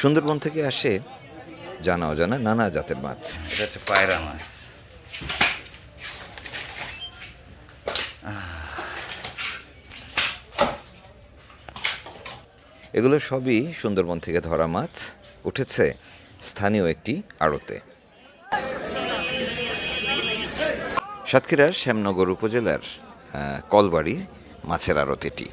সুন্দরবন থেকে আসে জানা অজানা নানা জাতের মাছ। এটা হচ্ছে পায়রা মাছ। এগুলো সবই সুন্দরবন থেকে ধরা মাছ উঠেছে স্থানীয় একটি আড়তে। সাতক্ষীরার শ্যামনগর উপজেলার কলবাড়ি মাছের আড়ত এটি।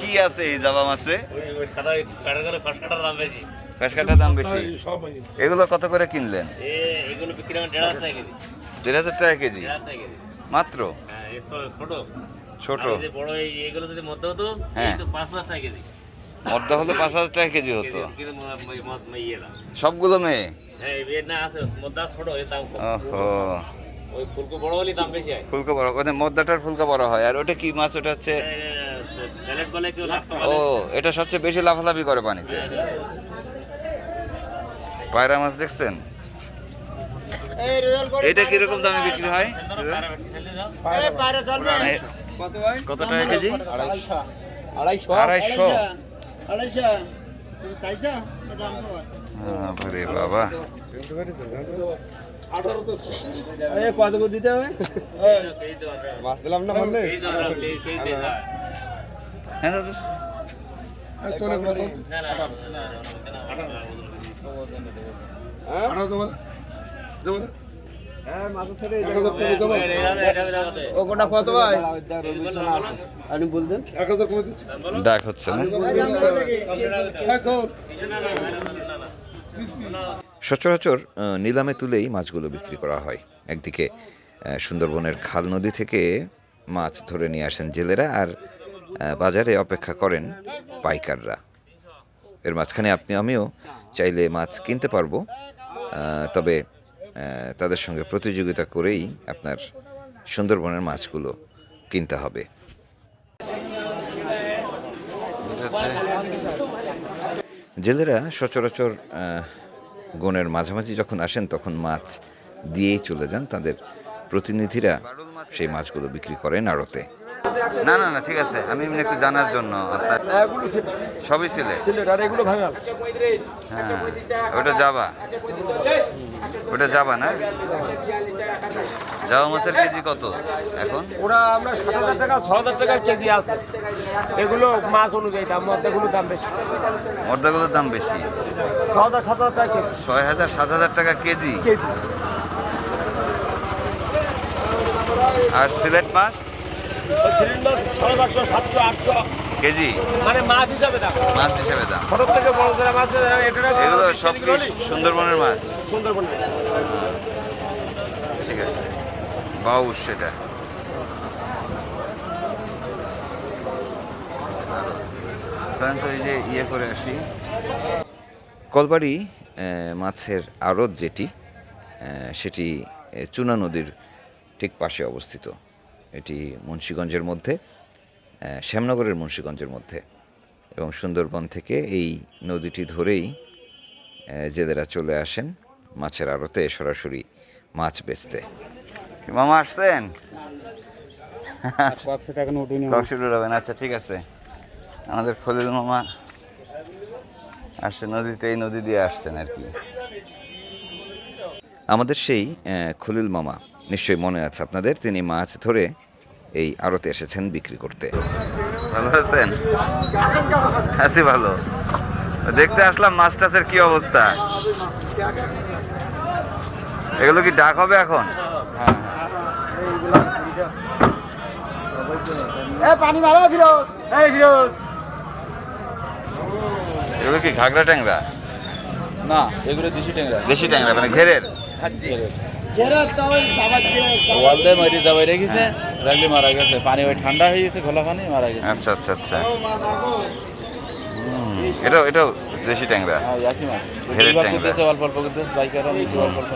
কি আছে এই জাবা মাছে কাশ কাটার দাম বেশি। এগুলো কত করে কিনলেন? দেড় হাজার টাকা কেজি। মাত্র? ছোট। ছোট আর বড় এগুলো যদি মধ্যে হতো হ্যাঁ। মদ্দা হলে পাঁচ হাজার টাকা কেজি হতো। সবগুলো মেয়ে? হ্যাঁ না আছে ছোট ওই ফুলকো বড় হলে দাম বেশি হয়। ফুলকা বড় ওদের মদ্দাটার ফুলকা বড় হয়। আর ওটা কি মাছ? ওটা হচ্ছে স্যালেড বলে কেউ ও এটা সবচেয়ে বেশি লাফালাফি করে পানিতে। পায়রা মাছ দেখছেন? এটা কীরকম দামে বিক্রি হয়? কত টাকা কেজি? আড়াইশো। আড়াইশো? আড়াইশো। তুমি চাইছো? দাম তো বাবারে বাবা। কত করে দিতে হবে মাছ দিলাম না ফোন হ্যাঁ ডাক হচ্ছে না সচরাচর নিলামে তুলেই মাছগুলো বিক্রি করা হয়। একদিকে সুন্দরবনের খাল নদী থেকে মাছ ধরে নিয়ে আসেন জেলেরা আর বাজারে অপেক্ষা করেন পাইকাররা। এর মাঝখানে আপনি, আমিও চাইলে মাছ কিনতে পারব তবে তাদের সঙ্গে প্রতিযোগিতা করেই আপনার সুন্দরবনের মাছগুলো কিনতে হবে। জেলেরা সচরাচর গনের মাঝামাঝি যখন আসেন, তখন মাছ দিয়েই চলে যান। তাদের প্রতিনিধিরা সেই মাছগুলো বিক্রি করেন আড়তে। না না না ঠিক আছে। আমি এমনি একটু জানার জন্য আপনার সবই ছিলে হ্যাঁ ওটা যাবা। ওটা যাবা না? যাওয়া মাছের কেজি কত? এখন? ওরা আমরা সাত হাজার টাকা ছ হাজার টাকা কেজি আছে। এগুলো মাছ অনুযায়ী দাম মধ্যেগুলো দাম বেশি। মর্দাগুলোর দাম বেশি? ছ হাজার সাত হাজার টাকা কেজি। ছয় হাজার সাত হাজার টাকা কেজি? কেজি। আর সিলেট মাছ? সিলিন্ডার সাড়ে পাঁচশো সাতশো আটশো কেজি? মানে মাছ হিসাবে দাম। মাছ হিসেবে দাম। ছোট থেকে বড় ধরে মাছ এগুলো সব সুন্দরবনের মাছ? ঠিক আছে। বাউস সেটা। এই যে ইয়ে করে আসি। কলবাড়ি মাছের আড়ত যেটি সেটি চুনা নদীর ঠিক পাশে অবস্থিত। এটি মুন্সীগঞ্জের মধ্যে শ্যামনগরের মুন্সীগঞ্জের মধ্যে এবং সুন্দরবন থেকে এই নদীটি ধরেই জেলেরা চলে আসেন মাছের আড়তে সরাসরি মাছ বেচতে। মামা আসছেন? আচ্ছা ঠিক আছে। আমাদের খলিল মামা আসছে নদীতে এই নদী দিয়ে আসছেন আর কি। আমাদের সেই খলিল মামা নিশ্চয়ই মনে আছে আপনাদের তিনি মাছ ধরে এই আড়তে এসেছেন বিক্রি করতে। ভালো আছেন? আছি ভালো। দেখতে আসলাম মাছ টাছের কি অবস্থা। এগুলো কি ডাক হবে এখন? পানি মারো ফিরোজ। এই ফিরোজ। এগুলো কি ঘাগরা ট্যাংরা? না এগুলো দেশি ট্যাংরা। দেশি ট্যাংরা মানে ঘেরের। ঘেরা দিয়ে মারি গেছে। পানি ওই ঠান্ডা হয়ে গেছে খোলা পানি মারা গেছে। আচ্ছা আচ্ছা আচ্ছা। হুম, এটাও এটাও দেশি ট্যাংরা। হ্যাঁ ঘেরের ট্যাংরা। অল্প অল্প করতেছে বাইকাররা নিচে অল্প অল্প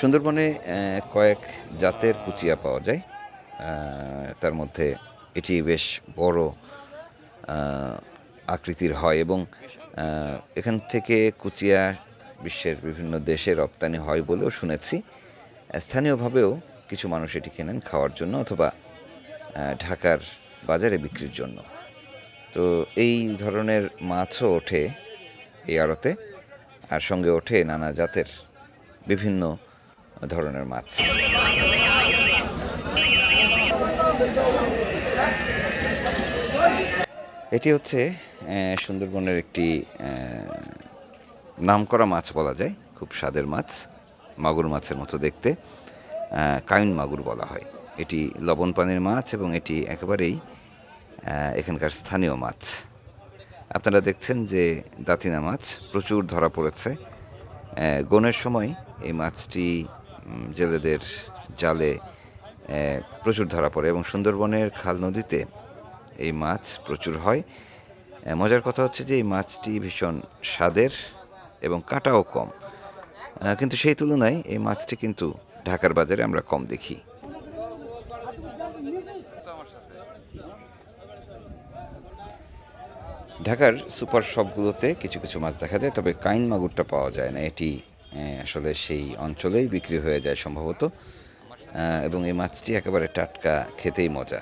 সুন্দরবনে কয়েক জাতের কুচিয়া পাওয়া যায়। তার মধ্যে এটি বেশ বড় আকৃতির হয় এবং এখান থেকে কুচিয়া বিশ্বের বিভিন্ন দেশে রপ্তানি হয় বলেও শুনেছি। স্থানীয়ভাবেও কিছু মানুষ এটি কেনেন খাওয়ার জন্য অথবা ঢাকার বাজারে বিক্রির জন্য। তো এই ধরনের মাছও ওঠে এই আড়তে, আর সঙ্গে ওঠে নানা জাতের বিভিন্ন ধরনের মাছ। এটি হচ্ছে সুন্দরবনের একটি নামকরা মাছ বলা যায়, খুব স্বাদের মাছ, মাগুর মাছের মতো দেখতে কাইন মাগুর বলা হয়। এটি লবণ পানির মাছ এবং এটি একেবারেই এখানকার স্থানীয় মাছ। আপনারা দেখছেন যে দাতিনা মাছ প্রচুর ধরা পড়েছে। গনের সময় এই মাছটি জেলেদের জালে প্রচুর ধরা পড়ে এবং সুন্দরবনের খাল নদীতে এই মাছ প্রচুর হয়। মজার কথা হচ্ছে যে এই মাছটি ভীষণ স্বাদের এবং কাঁটাও কম। কিন্তু সেই তুলনায় এই মাছটি কিন্তু ঢাকার বাজারে আমরা কম দেখি। ঢাকার সুপার শপগুলোতে কিছু কিছু মাছ দেখা যায়, তবে কাইন মাগুরটা পাওয়া যায় না। এটি আসলে সেই অঞ্চলেই বিক্রি হয়ে যায় সম্ভবত। এবং এই মাছটি একেবারে টাটকা, খেতেই মজা।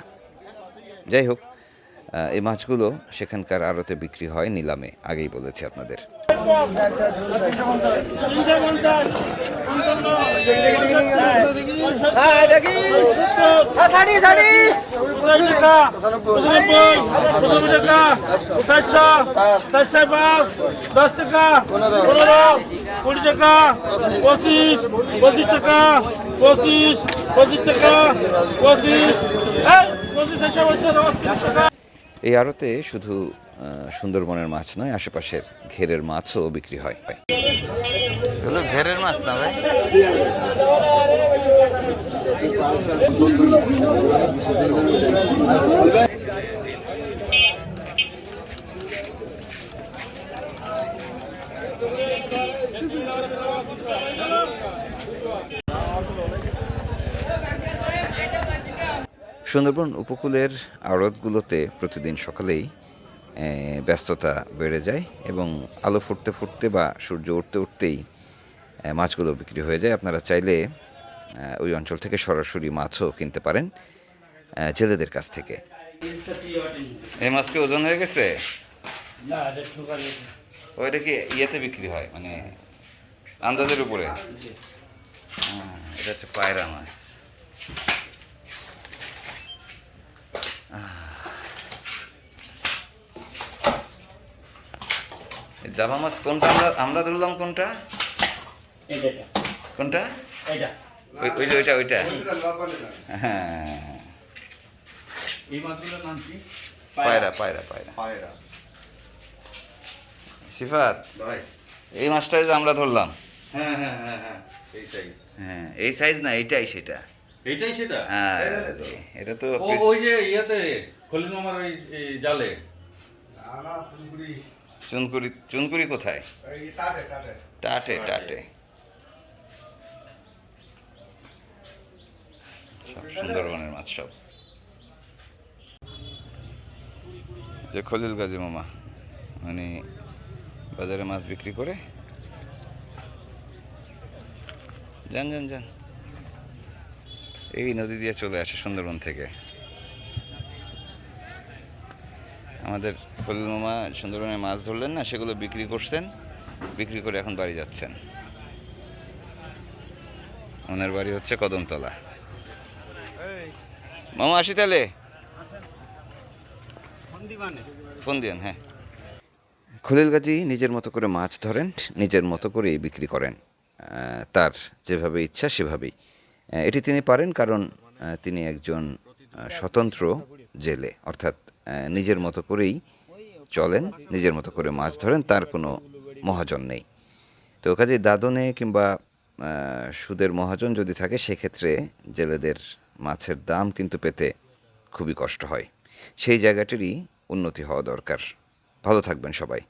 যাই হোক এই মাছগুলো সেখানকার আড়তে বিক্রি হয় নিলামে আগেই বলেছি আপনাদের দশ টাকা পনেরো কুড়ি টাকা পঁচিশ পঁচিশ টাকা পঁচিশ পঁচিশ টাকা পঁচিশ পঁচিশ টাকা এই আড়তে শুধু সুন্দরবনের মাছ নয়, আশেপাশের ঘেরের মাছও বিক্রি হয়। ঘেরের মাছ না ভাই? সুন্দরবন উপকূলের আড়তগুলোতে প্রতিদিন সকালেই ব্যস্ততা বেড়ে যায় এবং আলো ফুটতে ফুটতে বা সূর্য উঠতে উঠতেই মাছগুলো বিক্রি হয়ে যায়। আপনারা চাইলে ওই অঞ্চল থেকে সরাসরি মাছও কিনতে পারেন জেলেদের কাছ থেকে। এই মাছ কি ওজন হয়ে গেছে? ওইটা কি ইয়েতে বিক্রি হয়? মানে আন্দাজের উপরে? হ্যাঁ, এটা হচ্ছে পায়রা মাছ। জাভা মাছ কোনটা? আমরা আমরা ধরলাম কোনটা? কোনটা? ওই- ওই যে ওইটা ওইটা। হ্যাঁ। পায়রা পায়রা পায়রা। সিফাত এই মাছটাই যে আমরা ধরলাম। হ্যাঁ হ্যাঁ হ্যাঁ হ্যাঁ। এই সাইজ হ্যাঁ এই সাইজ না এইটাই সেটা। এইটাই সেটা? হ্যাঁ এটা তো ওই যে ইয়েতে খলিল মামার ওই জালে। চুনকুড়ি চুনকুড়ি কোথায়? টাটে টাটে সব সুন্দরবনের মাছ সব। যে খলিল গাজী মামা মানে বাজারে মাছ বিক্রি করে যান যান যান। এই নদী দিয়ে চলে আসে সুন্দরবন থেকে। আমাদের খলিল মামা সুন্দরবনে মাছ ধরলেন না, সেগুলো বিক্রি করছেন, বিক্রি করে এখন বাড়ি যাচ্ছেন। ওনার বাড়ি হচ্ছে কদমতলা। মামা, আসি তাহলে? ফোন দিন হ্যাঁ। খলিল গাজী নিজের মতো করে মাছ ধরেন, নিজের মতো করেই বিক্রি করেন। তার যেভাবে ইচ্ছা সেভাবেই। এটি তিনি পারেন কারণ তিনি একজন স্বতন্ত্র জেলে, অর্থাৎ নিজের মতো করেই চলেন, নিজের মতো করে মাছ ধরেন, তার কোনো মহাজন নেই। তো কাজে দাদনে কিংবা সুদের মহাজন যদি থাকে, সেক্ষেত্রে জেলেদের মাছের দাম কিন্তু পেতে খুবই কষ্ট হয়। সেই জায়গাটিরই উন্নতি হওয়া দরকার। ভালো থাকবেন সবাই।